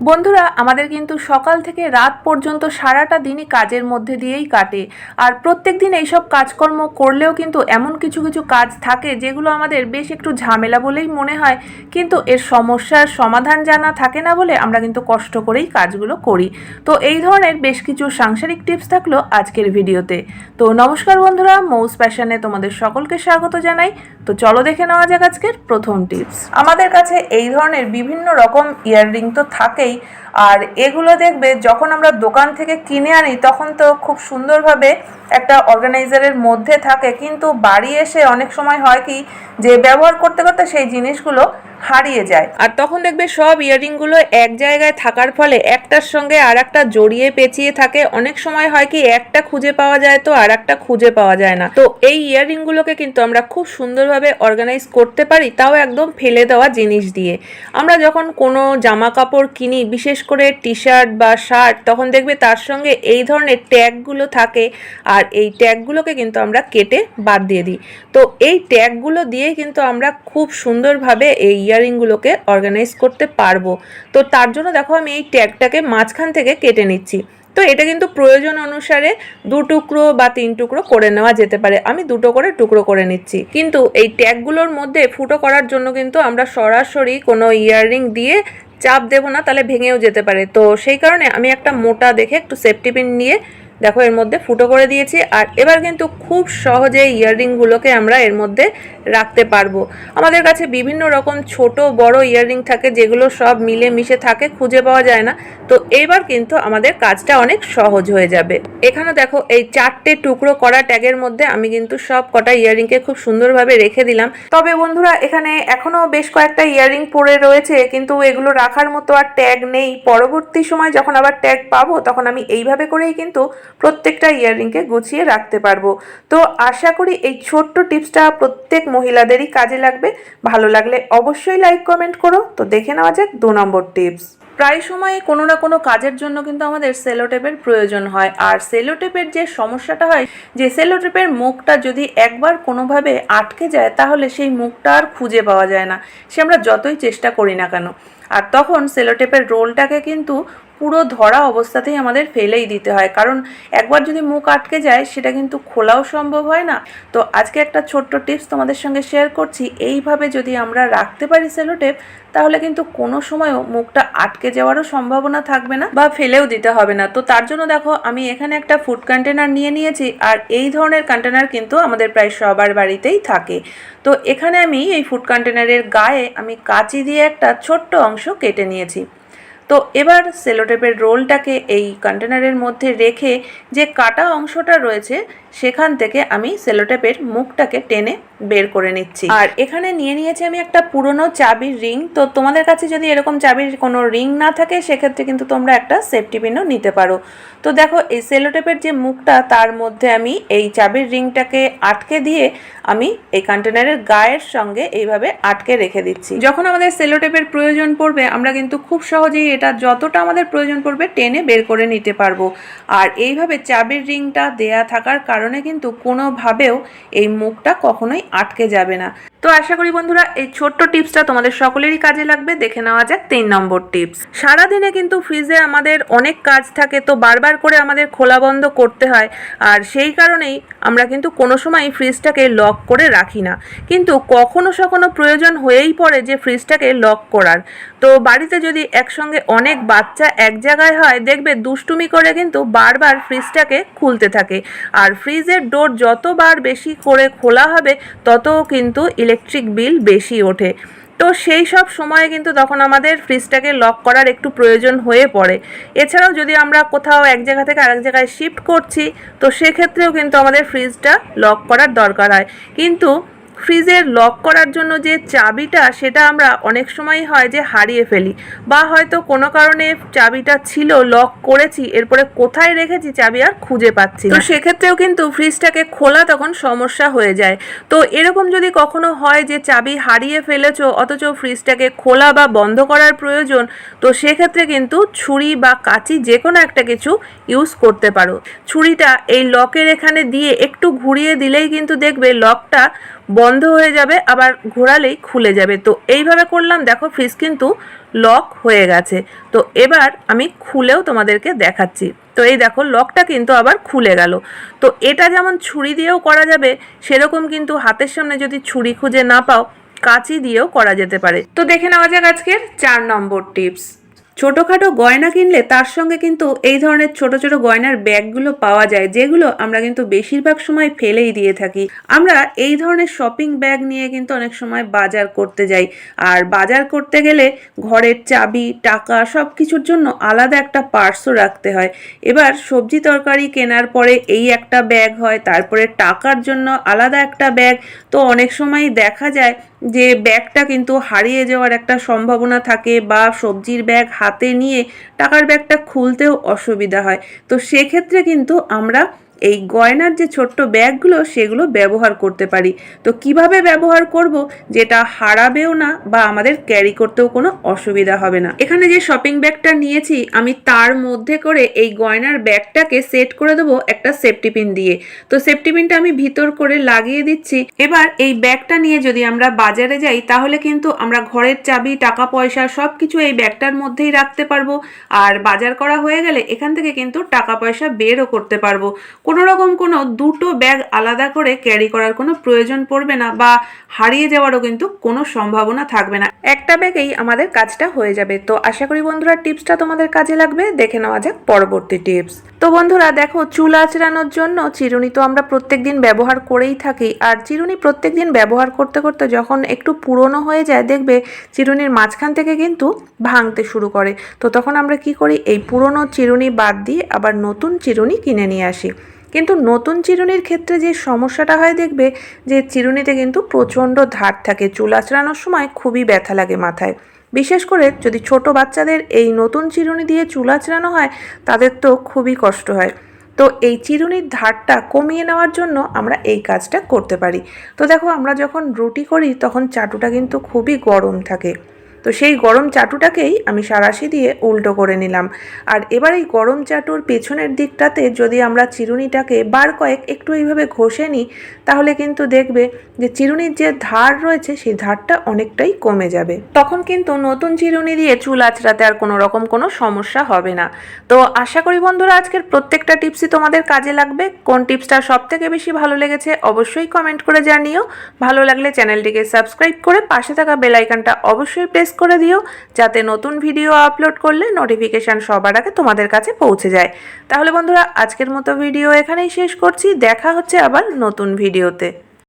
বন্ধুরা, আমাদের কিন্তু সকাল থেকে রাত পর্যন্ত সারাটা দিনই কাজের মধ্যে দিয়েই কাটে। আর প্রত্যেক দিন এইসব কাজকর্ম করলেও কিন্তু এমন কিছু কিছু কাজ থাকে যেগুলো আমাদের বেশ একটু ঝামেলা বলেই মনে হয়। কিন্তু এর সমস্যার সমাধান জানা থাকে না বলে আমরা কিন্তু কষ্ট করেই কাজগুলো করি। তো এই ধরনের বেশ কিছু সাংসারিক টিপস থাকল আজকের ভিডিওতে। তো নমস্কার বন্ধুরা, মৌস প্যাশনে তোমাদের সকলকে স্বাগত জানাই। তো চলো দেখে নেওয়া যাক আজকের প্রথম টিপস। আমাদের কাছে এই ধরনের বিভিন্ন রকম ইয়াররিং তো থাকেই আর এগুলো দেখবে যখন আমরা দোকান থেকে কিনে আনি, তখন তো খুব সুন্দরভাবে একটা অর্গানাইজারের মধ্যে থাকে। কিন্তু বাড়ি এসে অনেক সময় হয় কি, যে ব্যবহার করতে করতে সেই জিনিসগুলো হারিয়ে যায়। আর তখন দেখবে সব ইয়াররিংগুলো এক জায়গায় থাকার ফলে একটার সঙ্গে আর একটা জড়িয়ে পেঁচিয়ে থাকে। অনেক সময় হয় কি, একটা খুঁজে পাওয়া যায় তো আর একটা খুঁজে পাওয়া যায় না। তো এই ইয়াররিংগুলোকে কিন্তু আমরা খুব সুন্দরভাবে অর্গানাইজ করতে পারি, তাও একদম ফেলে দেওয়া জিনিস দিয়ে। আমরা যখন কোনো জামা কাপড় কিনি, বিশেষ করে টি শার্ট বা শার্ট তখন দেখবে তার সঙ্গে এই ধরনের ট্যাগগুলো থাকে আর এই ট্যাগগুলোকে কিন্তু আমরা কেটে বাদ দিয়ে দিই। তো এই ট্যাগগুলো দিয়ে কিন্তু আমরা খুব সুন্দরভাবে এই ইয়াররিংগুলোকে অর্গানাইজ করতে পারব। তো তার জন্য দেখো আমি এই ট্যাগটাকে মাঝখান থেকে কেটে নিচ্ছি। তো এটা কিন্তু প্রয়োজন অনুসারে দু টুকরো বা তিন টুকরো করে নেওয়া যেতে পারে। আমি দুটো করে টুকরো করে নিচ্ছি। কিন্তু এই ট্যাগগুলোর মধ্যে ফুটো করার জন্য কিন্তু আমরা সরাসরি কোনো ইয়াররিং দিয়ে চাপ দেবো না, তাহলে ভেঙেও যেতে পারে। তো সেই কারণে আমি একটা মোটা দেখে একটু সেফটি পিন নিয়ে দেখো, এর মধ্যে ফুটো করে দিয়েছি আর এবার কিন্তু খুব সহজে ইয়াররিংগুলোকে আমরা এর মধ্যে রাখতে পারব। আমাদের কাছে বিভিন্ন রকম ছোট বড় ইয়াররিং থাকে যেগুলো সব মিলে মিশে থাকে, খুঁজে পাওয়া যায় না। তো এইবার কিন্তু আমাদের কাজটা অনেক সহজ হয়ে যাবে। এখানে দেখো, এই চারটে টুকরো করা ট্যাগের মধ্যে আমি কিন্তু সব কটা ইয়াররিংকে খুব সুন্দরভাবে রেখে দিলাম। তবে বন্ধুরা, এখানে এখনও বেশ কয়েকটা ইয়াররিং পড়ে রয়েছে, কিন্তু এগুলো রাখার মতো আর ট্যাগ নেই। পরবর্তী সময় যখন আবার ট্যাগ পাবো, তখন আমি এইভাবে করেই কিন্তু প্রত্যেকটা ইয়াররিংকে গুছিয়ে রাখতে পারব। তো আশা করি এই ছোট্ট টিপসটা প্রত্যেক মহিলাদেরই কাজে লাগবে। ভালো লাগলে অবশ্যই লাইক, কমেন্ট করো। তো দেখে নেওয়া যাক দু নম্বর টিপস। প্রায় সময় কোনো না কোনো কাজের জন্য কিন্তু আমাদের সেলোটেপের প্রয়োজন হয়। আর সেলোটেপের যে সমস্যাটা হয়, যে সেলোটেপের মুখটা যদি একবার কোনোভাবে আটকে যায়, তাহলে সেই মুখটা আর খুঁজে পাওয়া যায় না। সে আমরা যতই চেষ্টা করি না কেন। আর তখন সেলোটেপের রোলটাকে কিন্তু পুরো ধরা অবস্থাতেই আমাদের ফেলেই দিতে হয়। কারণ একবার যদি মুখ আটকে যায়, সেটা কিন্তু খোলাও সম্ভব হয় না। তো আজকে একটা ছোট্ট টিপস তোমাদের সঙ্গে শেয়ার করছি। এইভাবে যদি আমরা রাখতে পারি সেলোটেপ, তাহলে কিন্তু কোনো সময়ও মুখটা আটকে যাওয়ারও সম্ভাবনা থাকবে না বা ফেলেও দিতে হবে না। তো তার জন্য দেখো, আমি এখানে একটা ফুড কন্টেনার নিয়ে নিয়েছি, আর এই ধরনের কন্টেনার কিন্তু আমাদের প্রায় সবার বাড়িতেই থাকে। তো এখানে আমি এই ফুড কন্টেনারের গায়ে আমি কাঁচি দিয়ে একটা ছোট্ট অংশ কেটে নিয়েছি। তো এবার সেলোটেপের রোলটাকে এই কন্টেনারের মধ্যে রেখে যে কাটা অংশটা রয়েছে, সেখান থেকে আমি সেলোটেপের মুখটাকে টেনে বের করে নিচ্ছি। আর এখানে নিয়ে নিয়েছি আমি একটা পুরনো চাবির রিং। তো তোমাদের কাছে যদি এরকম চাবির কোনো রিং না থাকে, সেক্ষেত্রে কিন্তু তোমরা একটা সেফটি পিনও নিতে পারো। তো দেখো, এই সেলোটেপের যে মুখটা, তার মধ্যে আমি এই চাবির রিংটাকে আটকে দিয়ে আমি এই কন্টেনারের গায়ের সঙ্গে এইভাবে আটকে রেখে দিচ্ছি। যখন আমাদের সেলোটেপের প্রয়োজন পড়বে, আমরা কিন্তু খুব সহজেই এটা যতটা আমাদের প্রয়োজন পড়বে, টেনে বের করে নিতে পারব। আর এইভাবে চাবির রিংটা দেয়া থাকার কারণে কিন্তু কোনোভাবেও এই মুখটা কখনোই আটকে যাবে না। তো আশা করি বন্ধুরা, এই ছোট্ট টিপসটা তোমাদের সকলেরই কাজে লাগবে। দেখে নেওয়া যাক তিন নম্বর টিপস। সারাদিনে কিন্তু ফ্রিজে আমাদের অনেক কাজ থাকে, তো বারবার করে আমাদের খোলা বন্ধ করতে হয়। আর সেই কারণেই আমরা কিন্তু কোনো সময় ফ্রিজটাকে লক করে রাখি না। কিন্তু কখনো সখনো প্রয়োজন হয়েই পড়ে যে ফ্রিজটাকে লক করার। তো বাড়িতে যদি একসঙ্গে অনেক বাচ্চা এক জায়গায় হয়, দেখবে দুষ্টুমি করে কিন্তু বারবার ফ্রিজটাকে খুলতে থাকে। আর ফ্রিজের ডোর যতবার বেশি করে খোলা হবে, তত কিন্তু ইলেকট্রিক বিল বেশি ওঠে। তো সেই সব সময়ে কিন্তু তখন আমাদের ফ্রিজটাকে লক করার একটু প্রয়োজন হয়ে পড়ে। এছাড়াও যদি আমরা কোথাও এক জায়গা থেকে আরেক জায়গায় শিফট করছি, তো সেক্ষেত্রেও কিন্তু আমাদের ফ্রিজটা লক করার দরকার হয়। কিন্তু ফ্রিজের লক করার জন্য যে চাবিটা, সেটা আমরা অনেক সময় হয় যে হারিয়ে ফেলি। বা হয়তো কোনো কারণে চাবিটা ছিল, লক করেছি, এরপরে কোথায় রেখেছি চাবি আর খুঁজে পাচ্ছি তো সেক্ষেত্রেও কিন্তু ফ্রিজটাকে খোলা তখন সমস্যা হয়ে যায়। তো এরকম যদি কখনো হয় যে চাবি হারিয়ে ফেলেছো, অথচ ফ্রিজটাকে খোলা বা বন্ধ করার প্রয়োজন, তো সেক্ষেত্রে কিন্তু ছুরি বা কাঁচি যে কোনো একটা কিছু ইউজ করতে পারো। ছুরিটা এই লকের এখানে দিয়ে একটু ঘুরিয়ে দিলেই কিন্তু দেখবে লকটা বন্ধ হয়ে যাবে, আবার ঘোরালেই খুলে যাবে। তো এইভাবে করলাম, দেখো ফ্রিজ কিন্তু লক হয়ে গেছে। তো এবার আমি খুলেও তোমাদেরকে দেখাচ্ছি। তো এই দেখো, লকটা কিন্তু আবার খুলে গেল। তো এটা যেমন ছুরি দিয়েও করা যাবে, সেরকম কিন্তু হাতের সামনে যদি ছুরি খুঁজে না পাও, কাঁচি দিয়েও করা যেতে পারে। তো দেখে নেওয়া যাক আজকের চার নম্বর টিপস। ছোটোখাটো গয়না কিনলে তার সঙ্গে কিন্তু এই ধরনের ছোট ছোট গয়নার ব্যাগগুলো পাওয়া যায়, যেগুলো আমরা কিন্তু বেশিরভাগ সময় ফেলেই দিয়ে থাকি। আমরা এই ধরনের শপিং ব্যাগ নিয়ে কিন্তু অনেক সময় বাজার করতে যাই। আর বাজার করতে গেলে ঘরের চাবি, টাকা সব কিছুর জন্য আলাদা একটা পার্সও রাখতে হয়। এবার সবজি তরকারি কেনার পরে এই একটা ব্যাগ হয়, তারপরে টাকার জন্য আলাদা একটা ব্যাগ তো অনেক সময় দেখা যায় যে ব্যাগটা কিন্তু হারিয়ে যাওয়ার একটা সম্ভাবনা থাকে বা সবজির ব্যাগ হাতে নিয়ে টাকার ব্যাগটা খুলতেও অসুবিধা হয়। তো সেক্ষেত্রে কিন্তু আমরা এই গয়নার যে ছোট্ট ব্যাগগুলো, সেগুলো ব্যবহার করতে পারি। তো কীভাবে ব্যবহার করব, যেটা হারাবেও না বা আমাদের ক্যারি করতেও কোনো অসুবিধা হবে না। এখানে যে শপিং ব্যাগটা নিয়েছি, আমি তার মধ্যে করে এই গয়নার ব্যাগটাকে সেট করে দেবো একটা সেফটি পিন দিয়ে। তো সেফটি পিনটা আমি ভিতর করে লাগিয়ে দিচ্ছি। এবার এই ব্যাগটা নিয়ে যদি আমরা বাজারে যাই, তাহলে কিন্তু আমরা ঘরের চাবি টাকা পয়সা সব কিছু এই ব্যাগটার মধ্যেই রাখতে পারব। আর বাজার করা হয়ে গেলে এখান থেকে কিন্তু টাকা পয়সা বেরও করতে পারব। কোনো রকম কোনো দুটো ব্যাগ আলাদা করে ক্যারি করার কোনো প্রয়োজন পড়বে না বা হারিয়ে যাওয়ারও কিন্তু কোনো সম্ভাবনা থাকবে না। একটা ব্যাগেই আমাদের কাজটা হয়ে যাবে। তো আশা করি বন্ধুরা টিপসটা তোমাদের কাজে লাগবে। দেখে নেওয়া যাক পরবর্তী টিপস। তো বন্ধুরা দেখো, চুল আঁচড়ানোর জন্য চিরুনি তো আমরা প্রত্যেক দিন ব্যবহার করেই থাকি। আর চিরুনি প্রত্যেক দিন ব্যবহার করতে করতে যখন একটু পুরনো হয়ে যায়, দেখবে চিরুনির মাঝখান থেকে কিন্তু ভাঙতে শুরু করে। তো তখন আমরা কি করি? এই পুরনো চিরুনি বাদ দিয়ে আবার নতুন চিরুনি কিনে নিয়ে আসি। কিন্তু নতুন চিরুনির ক্ষেত্রে যে সমস্যাটা হয় দেখবে যে চিরুনিতে কিন্তু প্রচণ্ড ধার থাকে, চুল আঁচড়ানোর সময় খুবই ব্যথা লাগে মাথায়। বিশেষ করে যদি ছোট বাচ্চাদের এই নতুন চিরুনি দিয়ে চুল আঁচড়ানো হয়, তাদের তো খুবই কষ্ট হয়। তো এই চিরুনির ধারটা কমিয়ে নেওয়ার জন্য আমরা এই কাজটা করতে পারি। তো দেখো আমরা যখন রুটি করি, তখন চাটুটা কিন্তু খুবই গরম থাকে। তো সেই গরম চাটুটাকেই আমি সারাশি দিয়ে উল্টো করে নিলাম। আর এবার এই গরম চাটুর পেছনের দিকটাতে যদি আমরা চিরুনিটাকে বার কয়েক একটু এইভাবে ঘষে নিই, তাহলে কিন্তু দেখবে যে চিরুনির যে ধার রয়েছে, সেই ধারটা অনেকটাই কমে যাবে। তখন কিন্তু নতুন চিরুনি দিয়ে চুল আঁচড়াতে আর কোনো রকম কোনো সমস্যা হবে না। তো আশা করি বন্ধুরা, আজকের প্রত্যেকটা টিপসই তোমাদের কাজে লাগবে। কোন টিপসটা সব থেকে বেশি ভালো লেগেছে অবশ্যই কমেন্ট করে জানিও। ভালো লাগলে চ্যানেলটিকে সাবস্ক্রাইব করে পাশে থাকা বেলাইকানটা অবশ্যই অবশ্যই প্রেস করে দিও, যাতে নতুন ভিডিও আপলোড করলে নোটিফিকেশান সবার আগে তোমাদের কাছে পৌঁছে যায়। তাহলে বন্ধুরা, আজকের মতো ভিডিও এখানেই শেষ করছি। দেখা হচ্ছে আবার নতুন ভিডিওতে।